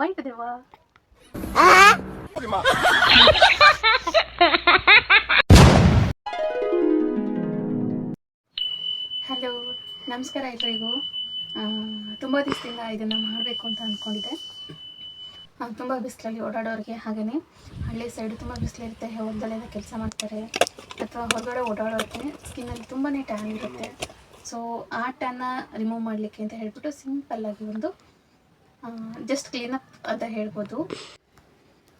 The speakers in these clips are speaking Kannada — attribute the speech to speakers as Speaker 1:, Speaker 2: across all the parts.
Speaker 1: ದೇವಾ ಹಲೋ ನಮಸ್ಕಾರ ಎಲ್ರಿಗೂ. ತುಂಬ ದಿವಸದಿಂದ ಇದನ್ನು ಮಾಡಬೇಕು ಅಂತ ಅಂದ್ಕೊಂಡಿದ್ದೆ ತುಂಬ ಬಿಸಿಲಲ್ಲಿ ಓಡಾಡೋರಿಗೆ ಹಾಗೆಯೇ ಹಳ್ಳಿ ಸೈಡು ತುಂಬ ಬಿಸಿಲಿರುತ್ತೆ ಹೊಲದಲ್ಲೆಲ್ಲ ಕೆಲಸ ಮಾಡ್ತಾರೆ. ಅಥವಾ ಹೊರಗಡೆ ಓಡಾಡೋರಿಗೆ ಸ್ಕಿನ್ನಲ್ಲಿ ತುಂಬಾ ಟ್ಯಾನ್ ಇರುತ್ತೆ. ಸೊ ಆ ಟ್ಯಾನ್ನ ರಿಮೂವ್ ಮಾಡಲಿಕ್ಕೆ ಅಂತ ಹೇಳ್ಬಿಟ್ಟು ಸಿಂಪಲ್ಲಾಗಿ ಒಂದು ಜಸ್ಟ್ ಕ್ಲೀನಪ್ ಅಂತ ಹೇಳ್ಬೋದು.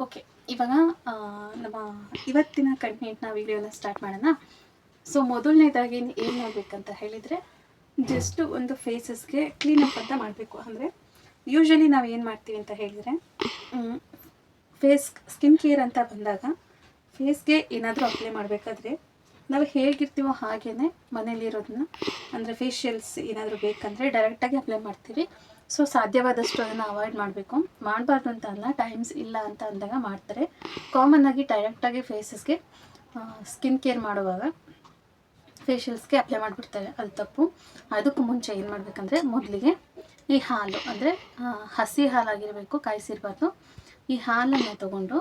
Speaker 1: ಓಕೆ ಇವಾಗ ನಮ್ಮ ಇವತ್ತಿನ ಕಂಟೆಂಟ್ನ ವೀಡಿಯೋನ ಸ್ಟಾರ್ಟ್ ಮಾಡೋಣ. ಸೊ ಮೊದಲನೇದಾಗಿ ಏನು ಮಾಡಬೇಕಂತ ಹೇಳಿದರೆ ಜಸ್ಟ್ ಒಂದು ಫೇಸಸ್ಗೆ ಕ್ಲೀನಪ್ ಅಂತ ಮಾಡಬೇಕು. ಅಂದರೆ ಯೂಶ್ವಲಿ ನಾವು ಏನು ಮಾಡ್ತೀವಿ ಅಂತ ಹೇಳಿದರೆ ಫೇಸ್ ಸ್ಕಿನ್ ಕೇರ್ ಅಂತ ಬಂದಾಗ ಫೇಸ್ಗೆ ಏನಾದರೂ ಅಪ್ಲೈ ಮಾಡಬೇಕಾದ್ರೆ, ನಾವು ಹೇಗಿರ್ತೀವೋ ಹಾಗೇ ಮನೇಲಿರೋದನ್ನ ಅಂದರೆ ಫೇಶಿಯಲ್ಸ್ ಏನಾದರೂ ಬೇಕಂದರೆ ಡೈರೆಕ್ಟಾಗಿ ಅಪ್ಲೈ ಮಾಡ್ತೀವಿ. ಸೊ ಸಾಧ್ಯವಾದಷ್ಟು ಅದನ್ನು ಅವಾಯ್ಡ್ ಮಾಡಬೇಕು. ಮಾಡಬಾರ್ದು ಅಂತ ಅಲ್ಲ ಟೈಮ್ಸ್ ಇಲ್ಲ ಅಂತ ಅಂದಾಗ ಮಾಡ್ತಾರೆ. ಕಾಮನ್ ಆಗಿ ಡೈರೆಕ್ಟಾಗಿ ಫೇಸಸ್ಗೆ ಸ್ಕಿನ್ ಕೇರ್ ಮಾಡುವಾಗ ಫೇಶಿಯಲ್ಸ್ಗೆ ಅಪ್ಲೈ ಮಾಡಿಬಿಡ್ತಾರೆ. ಅದು ತಪ್ಪು. ಅದಕ್ಕೂ ಮುಂಚೆ ಏನು ಮಾಡಬೇಕಂದ್ರೆ, ಮೊದಲಿಗೆ ಈ ಹಾಲು, ಅಂದರೆ ಹಸಿ ಹಾಲಾಗಿರಬೇಕು, ಕಾಯಿಸಿರ್ಬಾರ್ದು. ಈ ಹಾಲನ್ನು ತಗೊಂಡು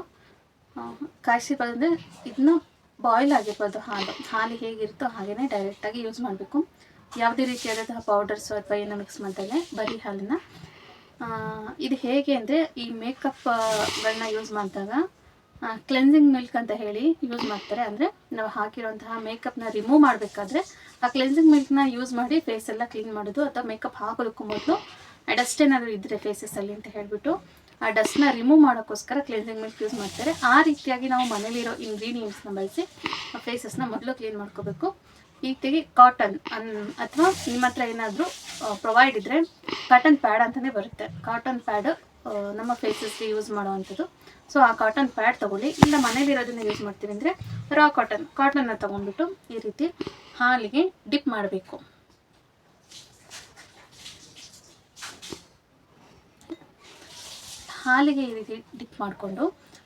Speaker 1: ಕಾಯಿಸಿರ್ಬಾರ್ದು ಅಂದರೆ ಇದನ್ನ ಬಾಯ್ಲ್ ಆಗಿರ್ಬಾರ್ದು ಹಾಲು. ಹಾಲು ಹೇಗಿರುತ್ತೋ ಹಾಗೆಯೇ ಡೈರೆಕ್ಟಾಗಿ ಯೂಸ್ ಮಾಡಬೇಕು. ಯಾವುದೇ ರೀತಿಯಾದಂತಹ ಪೌಡರ್ಸು ಅಥವಾ ಏನೋ ಮಿಕ್ಸ್ ಮಾಡ್ತಾರೆ ಬರೀ ಹಾಲನ್ನು. ಇದು ಹೇಗೆ ಅಂದರೆ ಈ ಮೇಕಪ್ಗಳನ್ನ ಯೂಸ್ ಮಾಡಿದಾಗ ಕ್ಲೆನ್ಸಿಂಗ್ ಮಿಲ್ಕ್ ಅಂತ ಹೇಳಿ ಯೂಸ್ ಮಾಡ್ತಾರೆ. ಅಂದರೆ ನಾವು ಹಾಕಿರುವಂತಹ ಮೇಕಪ್ನ ರಿಮೂವ್ ಮಾಡಬೇಕಾದ್ರೆ ಆ ಕ್ಲೆನ್ಸಿಂಗ್ ಮಿಲ್ಕ್ನ ಯೂಸ್ ಮಾಡಿ ಫೇಸ್ ಎಲ್ಲ ಕ್ಲೀನ್ ಮಾಡೋದು ಅಥವಾ ಮೇಕಪ್ ಹಾಕೋದಕ್ಕೂ ಮೊದಲು ಡಸ್ಟ್ ಏನಾದರೂ ಇದ್ದರೆ ಫೇಸಸ್ಸಲ್ಲಿ ಅಂತ ಹೇಳಿಬಿಟ್ಟು ಆ ಡಸ್ಟ್ನ ರಿಮೂವ್ ಮಾಡೋಕ್ಕೋಸ್ಕರ ಕ್ಲೆನ್ಸಿಂಗ್ ಮಿಲ್ಕ್ ಯೂಸ್ ಮಾಡ್ತಾರೆ. ಆ ರೀತಿಯಾಗಿ ನಾವು ಮನೇಲಿರೋ ಇಂಗ್ರೀಡಿಯೆಂಟ್ಸ್ನ ಬಳಸಿ ಫೇಸಸ್ನ ಮೊದಲು ಕ್ಲೀನ್ ಮಾಡ್ಕೋಬೇಕು. ಈತಿಗೆ ಕಾಟನ್ ಅನ್ ಅಥವಾ ನಿಮ್ಮ ಹತ್ರ ಏನಾದರೂ ಪ್ರೊವೈಡ್ ಇದ್ದರೆ ಕಾಟನ್ ಪ್ಯಾಡ್ ಅಂತಲೇ ಬರುತ್ತೆ. ಕಾಟನ್ ಪ್ಯಾಡ್ ನಮ್ಮ ಫೇಸಸ್ಗೆ ಯೂಸ್ ಮಾಡುವಂಥದ್ದು. ಸೊ ಆ ಕಾಟನ್ ಪ್ಯಾಡ್ ತೊಗೊಳ್ಳಿ. ಇಲ್ಲ ಮನೇಲಿರೋದನ್ನ ಯೂಸ್ ಮಾಡ್ತೀವಿ ಅಂದರೆ ರಾ ಕಾಟನ್ ಕಾಟನ್ನ ತೊಗೊಂಡ್ಬಿಟ್ಟು ಈ ರೀತಿ ಹಾಲಿಗೆ ಡಿಪ್ ಮಾಡಬೇಕು. ಹಾಲಿಗೆ ಈ ರೀತಿ ಡಿಪ್ ಮಾಡಿಕೊಂಡು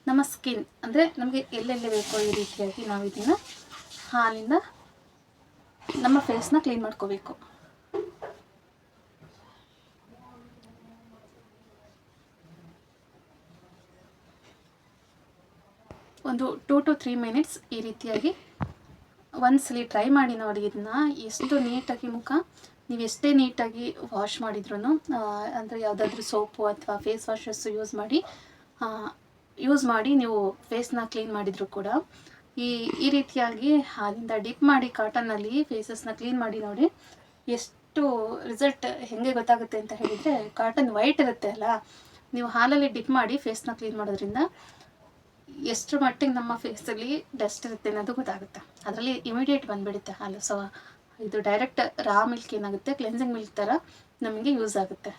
Speaker 1: ನಮ್ಮ ಸ್ಕಿನ್ ಅಂದರೆ ನಮಗೆ ಎಲ್ಲೆಲ್ಲಿ ಬೇಕೋ ಈ ರೀತಿಯಾಗಿ ನಾವು ಇದನ್ನು ಹಾಲಿಂದ ನಮ್ಮ ಫೇಸ್ನ ಕ್ಲೀನ್ ಮಾಡ್ಕೋಬೇಕು. ಒಂದು ಟೂ ಟು ತ್ರೀ ಮಿನಿಟ್ಸ್ ಈ ರೀತಿಯಾಗಿ ಒಂದ್ಸಲಿ ಟ್ರೈ ಮಾಡಿ ನೋಡಿ ಇದನ್ನ. ಎಷ್ಟು ನೀಟಾಗಿ ಮುಖ, ನೀವು ಎಷ್ಟೇ ನೀಟಾಗಿ ವಾಶ್ ಮಾಡಿದ್ರು ಅಂದರೆ ಯಾವುದಾದ್ರೂ ಸೋಪು ಅಥವಾ ಫೇಸ್ ವಾಶಸ್ಸು ಯೂಸ್ ಮಾಡಿ ಯೂಸ್ ಮಾಡಿ ನೀವು ಫೇಸ್ನ ಕ್ಲೀನ್ ಮಾಡಿದರೂ ಕೂಡ. ಈ ಈ ರೀತಿಯಾಗಿ ಹಾಲಿಂದ ಡಿಪ್ ಮಾಡಿ ಕಾಟನ್ನಲ್ಲಿ ಫೇಸಸ್ನ ಕ್ಲೀನ್ ಮಾಡಿ ನೋಡಿ ಎಷ್ಟು ರಿಸಲ್ಟ್ ಹೆಂಗೆ ಗೊತ್ತಾಗುತ್ತೆ ಅಂತ ಹೇಳಿದರೆ ಕಾಟನ್ ವೈಟ್ ಇರುತ್ತೆ ಅಲ್ಲ? ನೀವು ಹಾಲಲ್ಲಿ ಡಿಪ್ ಮಾಡಿ ಫೇಸ್ನ ಕ್ಲೀನ್ ಮಾಡೋದ್ರಿಂದ ಎಷ್ಟು ಮಟ್ಟಿಗೆ ನಮ್ಮ ಫೇಸಲ್ಲಿ ಡಸ್ಟ್ ಇರುತ್ತೆ ಅನ್ನೋದು ಗೊತ್ತಾಗುತ್ತೆ. ಅದರಲ್ಲಿ ಇಮಿಡಿಯೇಟ್ ಬಂದುಬಿಡುತ್ತೆ ಹಾಲು. ಸೊ ಇದು ಡೈರೆಕ್ಟ್ ರಾ ಮಿಲ್ಕ್ ಏನಾಗುತ್ತೆ? ಕ್ಲೆನ್ಸಿಂಗ್ ಮಿಲ್ಕ್ ಥರ ನಮಗೆ ಯೂಸ್ ಆಗುತ್ತೆ.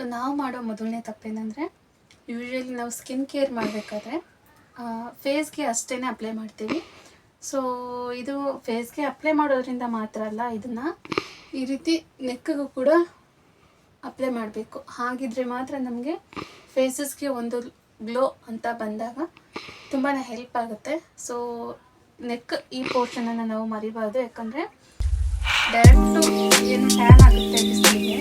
Speaker 1: ಸೊ ನಾವು ಮಾಡೋ ಮೊದಲನೇ ತಪ್ಪೇನೆಂದರೆ ಯೂಶ್ವಲಿ ನಾವು ಸ್ಕಿನ್ ಕೇರ್ ಮಾಡಬೇಕಾದ್ರೆ ಫೇಸ್ಗೆ ಅಷ್ಟೇ ಅಪ್ಲೈ ಮಾಡ್ತೀವಿ. ಸೊ ಇದು ಫೇಸ್ಗೆ ಅಪ್ಲೈ ಮಾಡೋದ್ರಿಂದ ಮಾತ್ರ ಅಲ್ಲ, ಇದನ್ನು ಈ ರೀತಿ ನೆಕ್ಕಿಗೂ ಕೂಡ ಅಪ್ಲೈ ಮಾಡಬೇಕು. ಹಾಗಿದ್ರೆ ಮಾತ್ರ ನಮಗೆ ಫೇಸಸ್ಗೆ ಒಂದು ಗ್ಲೋ ಅಂತ ಬಂದಾಗ ತುಂಬಾ ಹೆಲ್ಪ್ ಆಗುತ್ತೆ. ಸೊ ನೆಕ್ ಈ ಪೋರ್ಷನನ್ನು ನಾವು ಮರಿಬಾರ್ದು, ಯಾಕಂದರೆ ಡೈರೆಕ್ಟು ಏನು ಟ್ಯಾನ್ ಆಗುತ್ತೆ ಬಿಸಿಲಿಗೆ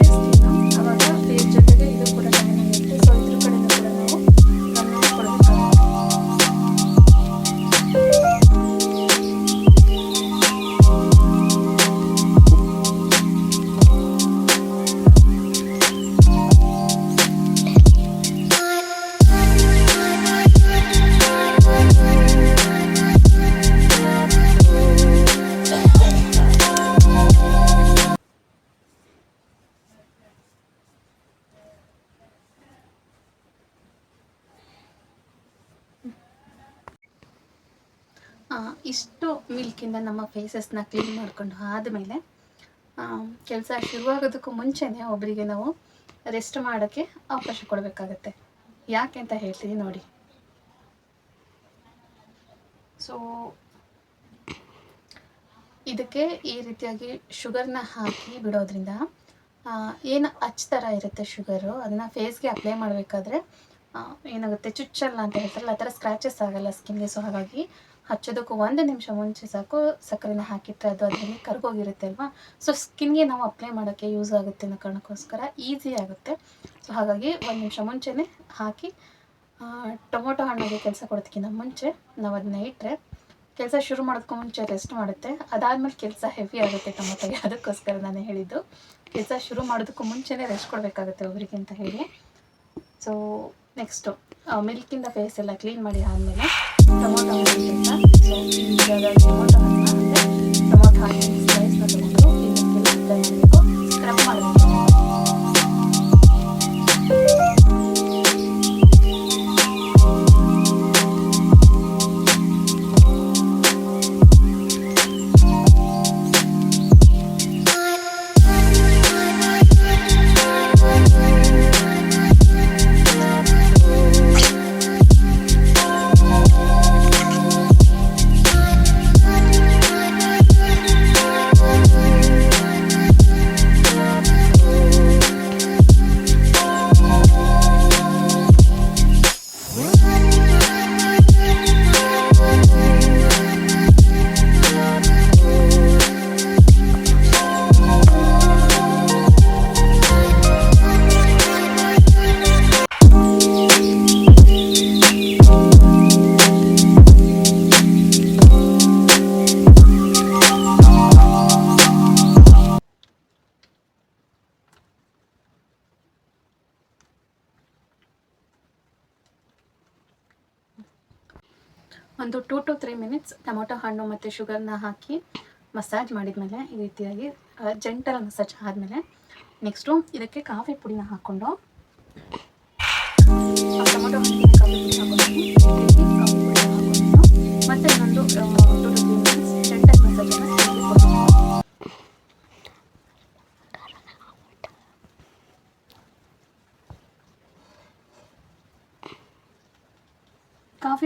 Speaker 1: ಮಿಲ್ಕಿಂದ ನಮ್ಮ ಫೇಸಸ್ನ ಕ್ಲೀನ್ ಮಾಡ್ಕೊಂಡು ಆದಮೇಲೆ ಕೆಲಸ ಶುರುವಾಗೋದಕ್ಕೂ ಮುಂಚೆನೇ ಒಬ್ಬರಿಗೆ ನಾವು ರೆಸ್ಟ್ ಮಾಡೋಕ್ಕೆ ಅವಕಾಶ ಕೊಡಬೇಕಾಗತ್ತೆ. ಯಾಕೆ ಅಂತ ಹೇಳ್ತೀನಿ ನೋಡಿ. ಸೊ ಇದಕ್ಕೆ ಈ ರೀತಿಯಾಗಿ ಶುಗರ್ನ ಹಾಕಿ ಬಿಡೋದ್ರಿಂದ ಏನು ಅಚ್ ಥರ ಇರುತ್ತೆ ಶುಗರು ಅದನ್ನು ಫೇಸ್ಗೆ ಅಪ್ಲೈ ಮಾಡಬೇಕಾದ್ರೆ ಏನಾಗುತ್ತೆ ಚುಚ್ಚಲ್ಲ ಅಂತ ಹೇಳ್ತಾರಲ್ಲ, ಆ ಥರ ಸ್ಕ್ರ್ಯಾಚಸ್ ಆಗಲ್ಲ ಸ್ಕಿನ್ಗೆ ಸೊ ಹಾಗಾಗಿ ಹಚ್ಚೋದಕ್ಕೂ ಒಂದು ನಿಮಿಷ ಮುಂಚೆ ಸಾಕು. ಸಕ್ಕರೆನ ಹಾಕಿಟ್ಟರೆ ಅದು ಅದರಲ್ಲಿ ಕರ್ಗೋಗಿರುತ್ತೆ ಅಲ್ವಾ ಸೊ ಸ್ಕಿನ್ಗೆ ನಾವು ಅಪ್ಲೈ ಮಾಡೋಕ್ಕೆ ಯೂಸ್ ಆಗುತ್ತೆ ಅನ್ನೋ ಕಾರಣಕ್ಕೋಸ್ಕರ ಈಸಿ ಆಗುತ್ತೆ. ಸೊ ಹಾಗಾಗಿ ಒಂದು ನಿಮಿಷ ಮುಂಚೆನೇ ಹಾಕಿ ಟೊಮೊಟೊ ಹಣ್ಣಿಗೆ ಕೆಲಸ ಕೊಡೋದಕ್ಕಿಂತ ಮುಂಚೆ ನಾವು ಅದನ್ನ ಇಟ್ಟರೆ ಕೆಲಸ ಶುರು ಮಾಡೋದಕ್ಕೂ ಮುಂಚೆ ರೆಸ್ಟ್ ಮಾಡುತ್ತೆ. ಅದಾದಮೇಲೆ ಕೆಲಸ ಹೆವಿ ಆಗುತ್ತೆ ಟೊಮೊಟೊಗೆ. ಅದಕ್ಕೋಸ್ಕರ ನಾನು ಹೇಳಿದ್ದು. ಕೆಲಸ ಶುರು ಮಾಡೋದಕ್ಕೂ ಮುಂಚೆನೇ ರೆಸ್ಟ್ ಕೊಡಬೇಕಾಗುತ್ತೆ ಒಬ್ರಿಗೆ ಅಂತ ಹೇಳಿ ಸೊ ನೆಕ್ಸ್ಟು ಮಿಲ್ಕಿಂದ ಫೇಸ್ ಎಲ್ಲ ಕ್ಲೀನ್ ಮಾಡಿ ಆದಮೇಲೆ ಟೊಮೊಟೊ ಹಣ್ಣು ಸೊ ಈಗ ಟೊಮೊಟೊ ಹಣ್ಣು ಅಂದರೆ ಟೊಮೊಟೊ ಹಣ್ಣಿನ ಸ್ಲೈಸ್ನ ತಗೊಂಡು ಇದಕ್ಕೆಲ್ಲ ಒಂದು two to three minutes tomato ಹಣ್ಣು ಮತ್ತು ಶುಗರ್ನ ಹಾಕಿ ಮಸಾಜ್ ಮಾಡಿದ್ಮೇಲೆ ಈ ರೀತಿಯಾಗಿ ಜೆಂಟಲ್ ಮಸಾಜ್ ಆದಮೇಲೆ ನೆಕ್ಸ್ಟು ಇದಕ್ಕೆ ಕಾಫಿ ಪುಡಿನ ಹಾಕ್ಕೊಂಡು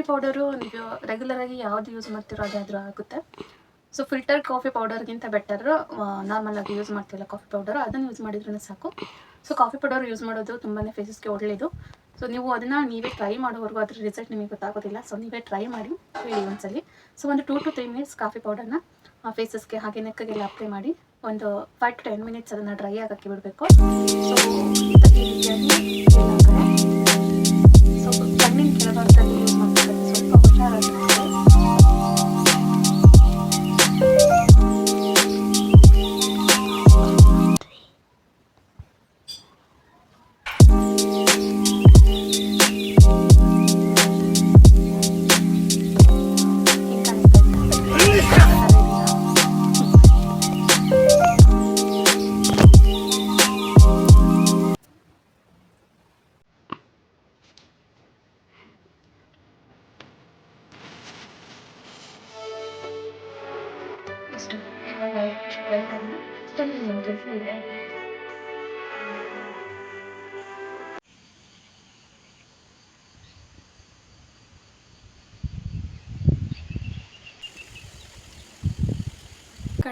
Speaker 1: ಕಾಫಿ ಪೌಡರು ನೀವು ರೆಗ್ಯುಲರಾಗಿ ಯಾವ್ದು ಯೂಸ್ ಮಾಡ್ತಿರೋ ಅದಾದರೂ ಆಗುತ್ತೆ. ಸೊ ಫಿಲ್ಟರ್ ಕಾಫಿ ಪೌಡರ್ಗಿಂತ ಬೆಟರ್ ನಾರ್ಮಲ್ ಆಗಿ ಯೂಸ್ ಮಾಡ್ತೀವಲ್ಲ ಕಾಫಿ ಪೌಡರ್, ಅದನ್ನು ಯೂಸ್ ಮಾಡಿದ್ರೂ ಸಾಕು. ಸೊ ಕಾಫಿ ಪೌಡರ್ ಯೂಸ್ ಮಾಡೋದು ತುಂಬಾ ಫೇಸಸ್ಗೆ ಒಳ್ಳೆಯದು ಸೊ ನೀವು ಅದನ್ನು ನೀವೇ ಟ್ರೈ ಮಾಡೋವರೆಗೂ ಅದ್ರ ರಿಸಲ್ಟ್ ನಿಮಗೆ ಗೊತ್ತಾಗೋದಿಲ್ಲ. ಸೊ ನೀವೇ ಟ್ರೈ ಮಾಡಿ, ಹೇಳಿ ಒಂದ್ಸಲಿ. ಸೊ ಒಂದು two to three minutes coffee ಪೌಡರ್ನ ಫೇಸಸ್ಗೆ ಹಾಗೆ ನೆಕ್ಕಗೆಲ್ಲ ಅಪ್ಲೈ ಮಾಡಿ, ಒಂದು ಫೈವ್ ಟು ಟೆನ್ ಮಿನಿಟ್ಸ್ ಅದನ್ನು ಡ್ರೈ ಆಗಕ್ಕೆ ಬಿಡಬೇಕು. ಸೊ ಕಣ್ಣಿನ ಯೂಸ್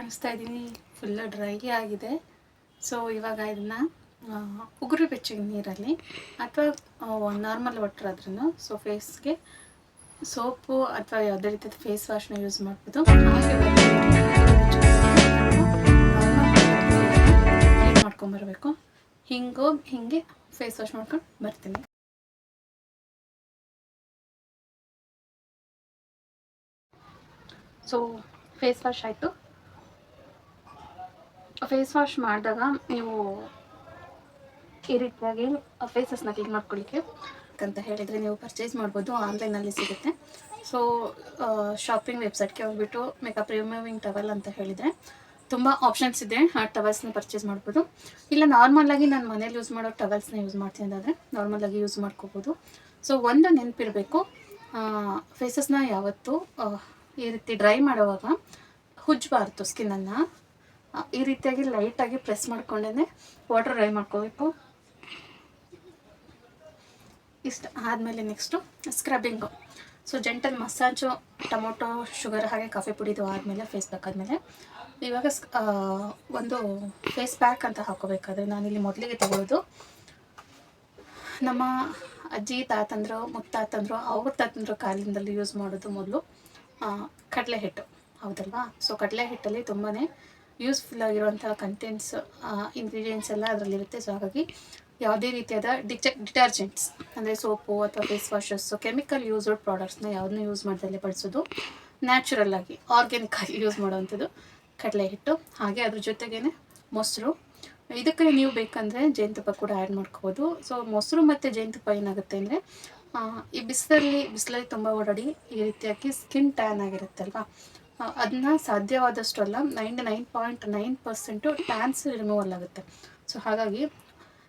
Speaker 1: ಕಾಣಿಸ್ತಾ ಇದ್ದೀನಿ. ಫುಲ್ಲ ಡ್ರೈ ಆಗಿದೆ. ಸೊ ಇವಾಗ ಇದನ್ನು ಉಗುರು ಬೆಚ್ಚಗೆ ನೀರಲ್ಲಿ ಅಥವಾ ನಾರ್ಮಲ್ ವಾಟರ್ ಆದ್ರೂ ಸೊ ಫೇಸ್ಗೆ ಸೋಪು ಅಥವಾ ಯಾವುದೇ ರೀತಿಯ ಫೇಸ್ ವಾಶ್ನ ಯೂಸ್ ಮಾಡ್ಬೋದು. ಮಾಡ್ಕೊಂಬರ್ಬೇಕು. ಹಿಂಗೋ, ಹಿಂಗೆ ಫೇಸ್ ವಾಶ್ ಮಾಡ್ಕೊಂಡು ಬರ್ತೀನಿ. ಸೊ ಫೇಸ್ ವಾಶ್ ಆಯಿತು. ಫೇಸ್ ವಾಶ್ ಮಾಡಿದಾಗ ನೀವು ಈ ರೀತಿಯಾಗಿ ಫೇಸಸ್ನ ಕ್ಲೀನ್ ಮಾಡ್ಕೊಳ್ಳಿಕ್ಕೆ ಅಂತ ಹೇಳಿದರೆ ನೀವು ಪರ್ಚೇಸ್ ಮಾಡ್ಬೋದು ಆನ್ಲೈನಲ್ಲಿ ಸಿಗುತ್ತೆ. ಸೊ ಶಾಪಿಂಗ್ ವೆಬ್ಸೈಟ್ಗೆ ಹೋಗ್ಬಿಟ್ಟು ಮೇಕಪ್ ರಿಮೂವಿಂಗ್ ಟವಲ್ ಅಂತ ಹೇಳಿದರೆ ತುಂಬ ಆಪ್ಷನ್ಸ್ ಇದೆ. ಆ ಟವೆಲ್ಸ್ನ ಪರ್ಚೇಸ್ ಮಾಡ್ಬೋದು. ಇಲ್ಲ ನಾರ್ಮಲಾಗಿ ನಾನು ಮನೇಲಿ ಯೂಸ್ ಮಾಡೋ ಟವೆಲ್ಸ್ನ ಯೂಸ್ ಮಾಡ್ತೀನಿ ಅಂದರೆ ನಾರ್ಮಲಾಗಿ ಯೂಸ್ ಮಾಡ್ಕೋಬೋದು. ಸೊ ಒಂದು ನೆನಪಿರಬೇಕು ಫೇಸಸ್ನ ಯಾವತ್ತೂ ಈ ರೀತಿ ಡ್ರೈ ಮಾಡುವಾಗ ಹುಜ್ಜಬಾರ್ದು ಸ್ಕಿನ್ನನ್ನು ಈ ರೀತಿಯಾಗಿ ಲೈಟಾಗಿ ಪ್ರೆಸ್ ಮಾಡ್ಕೊಂಡೇ ವಾಟರ್ ಡ್ರೈ ಮಾಡ್ಕೋಬೇಕು. ಇಷ್ಟು ಆದಮೇಲೆ next scrubbing. So gentle massage tomato, sugar ಹಾಗೆ ಕಾಫಿ ಪುಡಿದು ಆದಮೇಲೆ ಫೇಸ್ ಪ್ಯಾಕ್ ಆದಮೇಲೆ ಇವಾಗ ಒಂದು ಫೇಸ್ ಪ್ಯಾಕ್ ಅಂತ ಹಾಕೋಬೇಕಾದ್ರೆ ನಾನಿಲ್ಲಿ ಮೊದಲಿಗೆ ತಗೊಳ್ಳೋದು ನಮ್ಮ ಅಜ್ಜಿ, ತಾತಂದ್ರು, ಮುತ್ತಾತಂದ್ರು, ಅವ್ರ ತಾತಂದ್ರು ಕಾಲಿಂದಲ್ಲಿ ಯೂಸ್ ಮಾಡೋದು ಮೊದಲು ಕಡಲೆ ಹಿಟ್ಟು ಹೌದಲ್ವಾ? ಸೊ ಕಡಲೆ ಹಿಟ್ಟಲ್ಲಿ ತುಂಬಾ ಯೂಸ್ಫುಲ್ ಆಗಿರುವಂತಹ ಕಂಟೆಂಟ್ಸ್ ಇಂಗ್ರೀಡಿಯೆಂಟ್ಸ್ ಎಲ್ಲ ಅದರಲ್ಲಿರುತ್ತೆ. ಸೊ ಹಾಗಾಗಿ ಯಾವುದೇ ರೀತಿಯಾದ ಡಿಚ ಡಿಟರ್ಜೆಂಟ್ಸ್ ಅಂದರೆ ಸೋಪು ಅಥವಾ ಫೇಸ್ ವಾಷಸ್ಸು ಕೆಮಿಕಲ್ ಯೂಸ್ಡ್ ಪ್ರಾಡಕ್ಟ್ಸ್ನ ಯಾವುದನ್ನೂ ಯೂಸ್ ಮಾಡ್ದಲ್ಲೇ ಬಳಸೋದು ನ್ಯಾಚುರಲ್ ಆಗಿ ಆರ್ಗ್ಯಾನಿಕ್ ಆಗಿ ಯೂಸ್ ಮಾಡುವಂಥದ್ದು ಕಡಲೆ ಹಿಟ್ಟು. ಹಾಗೆ ಅದ್ರ ಜೊತೆಗೇನೆ ಮೊಸರು. ಇದಕ್ಕೆ ನೀವು ಬೇಕಂದರೆ ಜೇನುತುಪ್ಪ ಕೂಡ ಆ್ಯಡ್ ಮಾಡ್ಕೋಬೋದು. ಸೊ ಮೊಸರು ಮತ್ತು ಜೇನುತುಪ್ಪ ಏನಾಗುತ್ತೆ ಅಂದರೆ ಈ ಬಿಸಿಲಲ್ಲಿ ಬಿಸಿಲಲ್ಲಿ ತುಂಬ ಓಡಾಡಿ ಈ ರೀತಿಯಾಗಿ ಸ್ಕಿನ್ ಟ್ಯಾನ್ ಆಗಿರುತ್ತಲ್ವಾ ಅದನ್ನ ಸಾಧ್ಯವಾದಷ್ಟು ಅಲ್ಲ ninety nine point nine percent tans removal ಆಗುತ್ತೆ. ಸೊ ಹಾಗಾಗಿ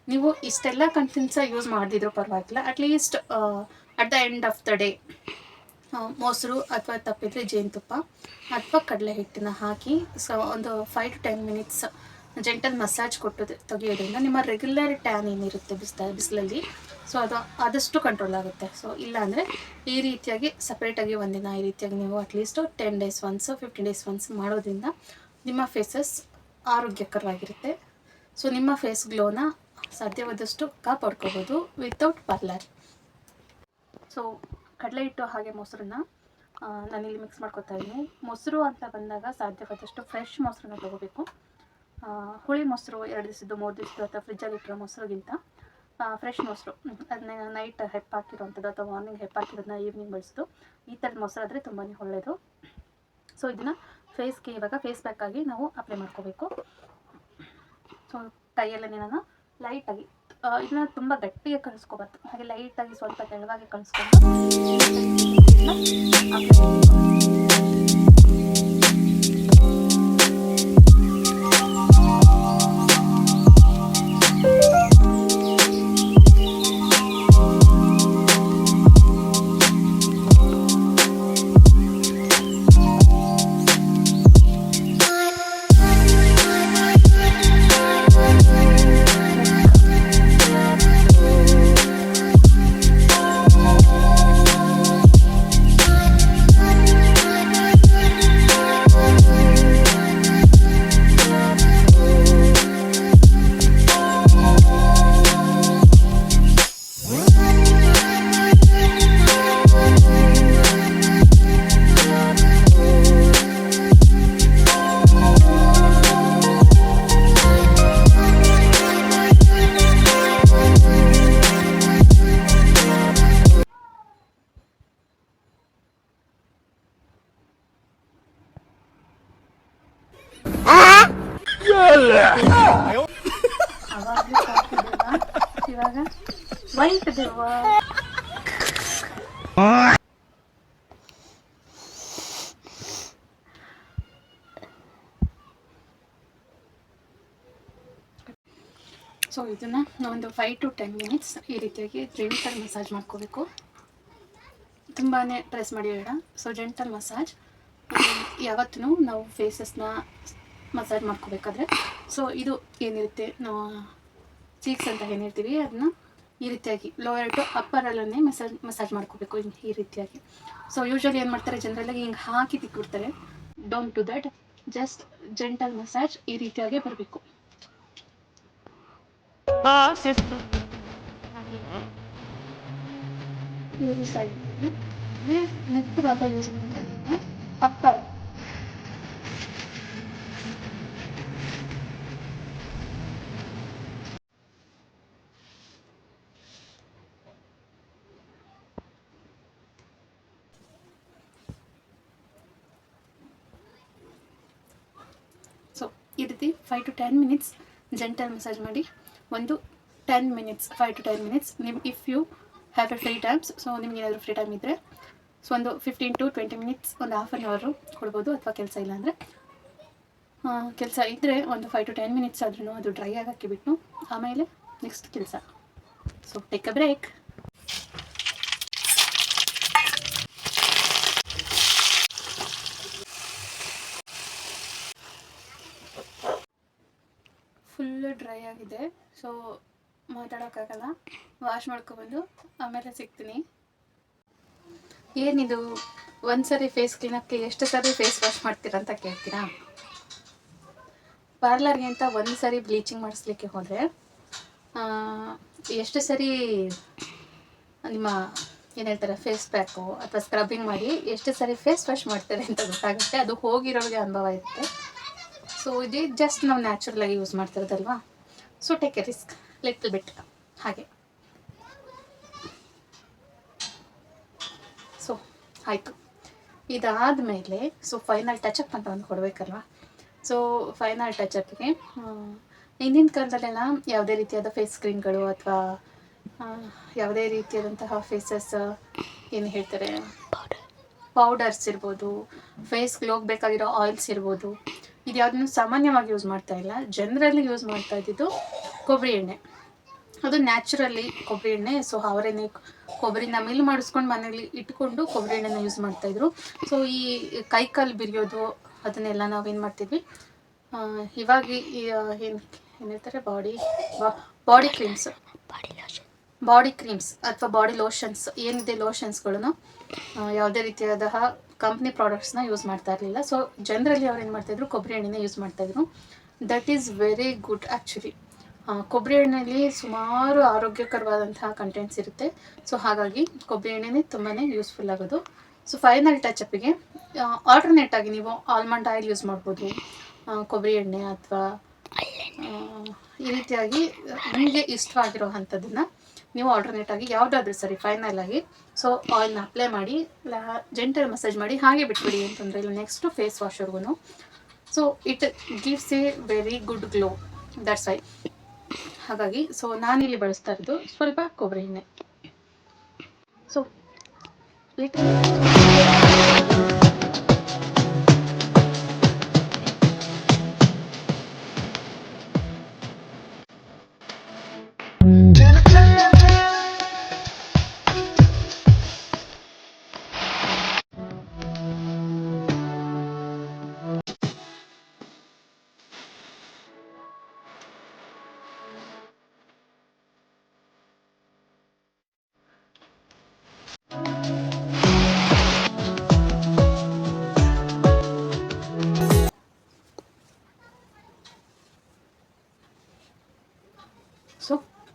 Speaker 1: ನೀವು ಇಷ್ಟೆಲ್ಲ ಕಂಟೆಂಟ್ಸ ಯೂಸ್ ಮಾಡಿದ್ರು ಪರವಾಗಿಲ್ಲ. At least at the end of the day ಮೊಸರು ಅಥವಾ ತಪ್ಪಿದ್ರೆ ಜೇನುತುಪ್ಪ ಅಥವಾ ಕಡಲೆ ಹಿಟ್ಟನ್ನ ಹಾಕಿ ಸೊ ಒಂದು five to ten minutes gentle massage ಕೊಟ್ಟು ತೆಗೆಯೋದ್ರಿಂದ ನಿಮ್ಮ ರೆಗ್ಯುಲರ್ ಟ್ಯಾನ್ ಏನಿರುತ್ತೆ ಬಿಸಿಲ ಬಿಸಿಲಲ್ಲಿ ಸೊ ಅದು ಆದಷ್ಟು ಕಂಟ್ರೋಲ್ ಆಗುತ್ತೆ. ಸೊ ಇಲ್ಲಾಂದರೆ ಈ ರೀತಿಯಾಗಿ ಸಪ್ರೇಟಾಗಿ ಒಂದಿನ ಈ ರೀತಿಯಾಗಿ ನೀವು at least ten days once fifteen days once ಮಾಡೋದ್ರಿಂದ ನಿಮ್ಮ ಫೇಸಸ್ ಆರೋಗ್ಯಕರವಾಗಿರುತ್ತೆ. ಸೊ ನಿಮ್ಮ ಫೇಸ್ ಗ್ಲೋನ ಸಾಧ್ಯವಾದಷ್ಟು ಕಾಪಾಡ್ಕೋಬೋದು ವಿತೌಟ್ ಪಾರ್ಲರ್ ಸೊ ಕಡಲೆ ಹಿಟ್ಟು ಹಾಗೆ ಮೊಸರನ್ನ ನಾನಿಲ್ಲಿ ಮಿಕ್ಸ್ ಮಾಡ್ಕೊತಾ ಇದ್ದೀನಿ. ಮೊಸರು ಅಂತ ಬಂದಾಗ ಸಾಧ್ಯವಾದಷ್ಟು ಫ್ರೆಶ್ ಮೊಸರನ್ನ ತೊಗೋಬೇಕು. ಹುಳಿ ಮೊಸರು ಎರಡು ದಿವಸದ್ದು, ಮೂರು ದಿವಸದ್ದು ಅಥವಾ ಫ್ರಿಜ್ಜಲ್ಲಿ ಇಟ್ಟಿರೋ ಮೊಸರುಗಿಂತ. ಫ್ರೆಶ್ ಮೊಸರು. ಅದನ್ನ ನೈಟ್ ಹೆಪ್ಪಾಕಿರೋಂಥದ್ದು ಅಥವಾ ಮಾರ್ನಿಂಗ್ ಹೆಪ್ಪಾಕಿರೋದನ್ನ ಈವ್ನಿಂಗ್ ಬಳಸೋದು ಈ ಥರದ ಮೊಸರು ಆದರೆ ತುಂಬಾ ಒಳ್ಳೆಯದು ಸೊ ಇದನ್ನು ಫೇಸ್ಗೆ ಇವಾಗ ಫೇಸ್ ಪ್ಯಾಕಾಗಿ ನಾವು ಅಪ್ಲೈ ಮಾಡ್ಕೋಬೇಕು. ಸೊ ಕೈಯಲ್ಲೇ ನಾನು ಲೈಟಾಗಿ ಇದನ್ನ ತುಂಬ ಗಟ್ಟಿಗೆ ಕಳಿಸ್ಕೋಬಾರ್ದು ಹಾಗೆ ಲೈಟಾಗಿ ಸ್ವಲ್ಪ ತೆಳುವಾಗಿ ಕಳಿಸ್ಕೊಂಡು ಸೊ ಇದನ್ನ ಒಂದು ಫೈವ್ ಟು ಟೆನ್ ಮಿನಿಟ್ಸ್ ಈ ರೀತಿಯಾಗಿ ಜೆಂಟಲ್ ಮಸಾಜ್ ಮಾಡ್ಕೋಬೇಕು. ತುಂಬಾ ಪ್ರೆಸ್ ಮಾಡಿ ಬೇಡ. ಸೊ ಜೆಂಟಲ್ ಮಸಾಜ್ ಯಾವತ್ತೂ ನಾವು ಫೇಸಸ್ನ ಮಸಾಜ್ ಮಾಡ್ಕೋಬೇಕಾದ್ರೆ. ಸೊ ಇದು ಏನಿರುತ್ತೆ ನಾವು ಚೀಕ್ಸ್ ಅಂತ ಏನಿರ್ತೀವಿ, ಅದನ್ನ ಈ ರೀತಿಯಾಗಿ ಲೋಯರ್ ಟು ಅಪ್ಪರಲ್ಲೇ ಮಸಾಜ್ ಮಸಾಜ್ ಮಾಡ್ಕೋಬೇಕು ಈ- ರೀತಿಯಾಗಿ. ಸೊ ಯೂಶ್ವಲಿ ಏನು ಮಾಡ್ತಾರೆ ಜನರಲಾಗಿ ಹಿಂಗೆ ಹಾಕಿ ತಿಕ್ಬಿಡ್ತಾರೆ. Don't do that just gentle massage ಈ ರೀತಿಯಾಗಿ ಬರಬೇಕು. ಅಪ್ಪರ್ ಸೊ ಈ ರೀತಿ five to ten minutes gentle massage ಮಾಡಿ. ಒಂದು ten minutes five to ten minutes ನಿಮ್ if you have a free times so ನಿಮ್ಗೆ ಏನಾದರೂ ಫ್ರೀ ಟೈಮ್ ಇದ್ದರೆ ಸೊ ಒಂದು ಫಿಫ್ಟೀನ್ ಟು ಟ್ವೆಂಟಿ ಮಿನಿಟ್ಸ್ ಒಂದು ಹಾಫ್ ಆನ್ ಅವರು ಕೊಡ್ಬೋದು ಅಥವಾ ಕೆಲಸ ಇಲ್ಲ ಅಂದರೆ. ಕೆಲಸ ಇದ್ದರೆ ಒಂದು ಫೈವ್ ಟು ಟೆನ್ ಮಿನಿಟ್ಸ್ ಆದ್ರೂ ಅದು ಡ್ರೈ ಆಗೋಕ್ಕೆ ಬಿಟ್ಟು, ಆಮೇಲೆ ನೆಕ್ಸ್ಟ್ ಕೆಲಸ. So take a break full dry ಆಗಿದೆ ಸೊ ಮಾತಾಡೋಕ್ಕಾಗಲ್ಲ. ವಾಶ್ ಮಾಡ್ಕೊಬಂದು ಆಮೇಲೆ ಸಿಗ್ತೀನಿ. ಏನಿದು? ಒಂದು ಸರಿ ಫೇಸ್ ಕ್ಲೀನಕ್ಕೆ ಎಷ್ಟು ಸರಿ ಫೇಸ್ ವಾಶ್ ಮಾಡ್ತೀರಾ ಅಂತ ಕೇಳ್ತೀರಾ? ಪಾರ್ಲರ್ಗೆ ಅಂತ ಒಂದು ಸರಿ ಬ್ಲೀಚಿಂಗ್ ಮಾಡಿಸ್ಲಿಕ್ಕೆ ಹೋದರೆ ಎಷ್ಟು ಸರಿ ನಿಮ್ಮ ಏನು ಹೇಳ್ತಾರೆ ಫೇಸ್ ಪ್ಯಾಕು ಅಥವಾ ಸ್ಕ್ರಬ್ಬಿಂಗ್ ಮಾಡಿ ಎಷ್ಟು ಸರಿ ಫೇಸ್ ವಾಶ್ ಮಾಡ್ತಾರೆ ಅಂತ ಗೊತ್ತಾಗುತ್ತೆ. ಅದು ಹೋಗಿರೋರಿಗೆ ಅನುಭವ ಇರುತ್ತೆ. ಸೊ ಇದು ಜಸ್ಟ್ ನಾವು ನ್ಯಾಚುರಲಾಗಿ use ಮಾಡ್ತಿರೋದಲ್ವಾ? So take a risk little bit ಹಾಗೆ. ಸೊ ಆಯಿತು. ಇದಾದಮೇಲೆ ಸೊ ಫೈನಲ್ ಟಚಪ್ ಅಂತ ಒಂದು ಕೊಡಬೇಕಲ್ವ? ಸೊ ಫೈನಲ್ ಟಚಪ್ಗೆ ಹಿಂದಿನ ಕಾಲದಲ್ಲೆಲ್ಲ ಯಾವುದೇ ರೀತಿಯಾದ ಫೇಸ್ ಸ್ಕ್ರೀನ್ಗಳು ಅಥವಾ ಯಾವುದೇ ರೀತಿಯಾದಂತಹ ಫೇಸಸ್ ಏನು ಹೇಳ್ತಾರೆ? ಪೌಡರ್ಸ್ ಇರ್ಬೋದು ಫೇಸ್ ಗ್ಲೋಗ್ ಬೇಕಾಗಿರೋ ಆಯಿಲ್ಸ್ ಇರ್ಬೋದು ಇದು ಯಾವುದನ್ನು ಸಾಮಾನ್ಯವಾಗಿ ಯೂಸ್ ಮಾಡ್ತಾ ಇಲ್ಲ. ಜನರಲ್ಲಿ ಯೂಸ್ ಮಾಡ್ತಾ ಇದ್ದಿದ್ದು ಕೊಬ್ಬರಿ ಎಣ್ಣೆ. ಅದು ನ್ಯಾಚುರಲಿ ಕೊಬ್ಬರಿ ಎಣ್ಣೆ. ಸೊ ಅವರೆಣ್ಣೆ ಕೊಬ್ಬರಿನ ಮಿಲ್ ಮಾಡಿಸ್ಕೊಂಡು ಮನೇಲಿ ಇಟ್ಕೊಂಡು ಕೊಬ್ಬರಿ ಎಣ್ಣೆನ ಯೂಸ್ ಮಾಡ್ತಾಯಿದ್ರು ಸೊ ಈ ಕೈಕಾಲು ಬಿರಿಯೋದು ಅದನ್ನೆಲ್ಲ ನಾವೇನು ಮಾಡ್ತಿದ್ವಿ? ಆ, ಇವಾಗ ಏನು ಏನು ಹೇಳ್ತಾರೆ? Body body creams body creams ಅಥವಾ ಬಾಡಿ ಲೋಷನ್ಸ್ ಏನಿದೆ ಲೋಷನ್ಸ್ಗಳನ್ನು ಯಾವುದೇ ರೀತಿಯಾದ ಕಂಪ್ನಿ ಪ್ರಾಡಕ್ಟ್ಸ್ನ ಯೂಸ್ ಮಾಡ್ತಾ ಇರಲಿಲ್ಲ. ಸೊ ಜನರಲ್ಲಿ ಅವ್ರು ಏನು ಮಾಡ್ತಾಯಿದ್ರು ಕೊಬ್ಬರಿ ಎಣ್ಣೆನ ಯೂಸ್ ಮಾಡ್ತಾಯಿದ್ರು that is very good actually ಕೊಬ್ಬರಿ ಎಣ್ಣೆಯಲ್ಲಿ ಸುಮಾರು ಆರೋಗ್ಯಕರವಾದಂತಹ ಕಂಟೆಂಟ್ಸ್ ಇರುತ್ತೆ. ಸೊ ಹಾಗಾಗಿ ಕೊಬ್ಬರಿ ಎಣ್ಣೆನೇ ತುಂಬಾ ಯೂಸ್ಫುಲ್ ಆಗೋದು. ಸೊ ಫೈನಲ್ ಟಚಪ್ಪಿಗೆ ಆಲ್ಟರ್ನೇಟ್ ಆಗಿ ನೀವು ಆಲ್ಮಂಡ್ ಆಯಿಲ್ ಯೂಸ್ ಮಾಡ್ಬೋದು. ಕೊಬ್ಬರಿ ಎಣ್ಣೆ ಅಥವಾ ಈ ರೀತಿಯಾಗಿ ನಿಮಗೆ ಇಷ್ಟವಾಗಿರೋ ಅಂಥದ್ದನ್ನು. ನೀವು ಆಲ್ಟರ್ನೇಟ್ ಆಗಿ ಯಾವುದಾದ್ರೂ ಸರಿ ಫೈನಲ್ ಆಗಿ. ಸೊ ಆಯಿಲ್ನ ಅಪ್ಲೈ ಮಾಡಿ ಜೆಂಟಲ್ ಮಸಾಜ್ ಮಾಡಿ, ಹಾಗೆ ಬಿಟ್ಬಿಡಿ ಅಂತಂದರೆ ಇಲ್ಲಿ next face ವಾಶ್ವರ್ಗು so it gives a very good glow that's why ಹಾಗಾಗಿ ಸೊ ನಾನಿಲ್ಲಿ ಬಳಸ್ತಾ ಇರೋದು ಸ್ವಲ್ಪ ಕೊಬ್ಬರಿ ಎಣ್ಣೆ. ಸೊ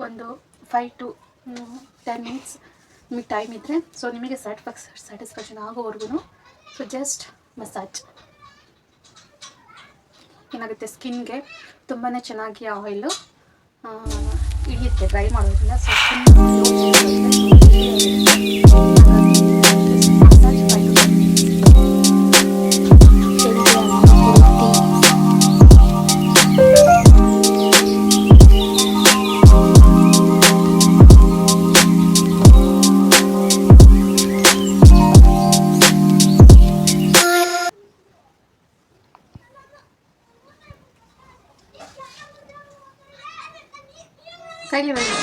Speaker 1: ಒಂದು ಫೈವ್ ಟು ಟೆನ್ ಮಿನಿಟ್ಸ್ ನಿಮಗೆ ಟೈಮ್ ಇದ್ದರೆ ಸೊ ನಿಮಗೆ ಸ್ಯಾಟಿಸ್ಫ್ಯಾಕ್ಸ್ ಸ್ಯಾಟಿಸ್ಫ್ಯಾಕ್ಷನ್ ಆಗೋವರೆಗೂ ಸೊ ಜಸ್ಟ್ ಮಸಾಜ್ ಏನಾಗುತ್ತೆ? ಸ್ಕಿನ್ಗೆ ತುಂಬಾ ಚೆನ್ನಾಗಿ ಆಯಿಲು ಹಿಡಿಯುತ್ತೆ. ಡ್ರೈ ಮಾಡೋದ್ರಿಂದ ಸೊ Söylemedim.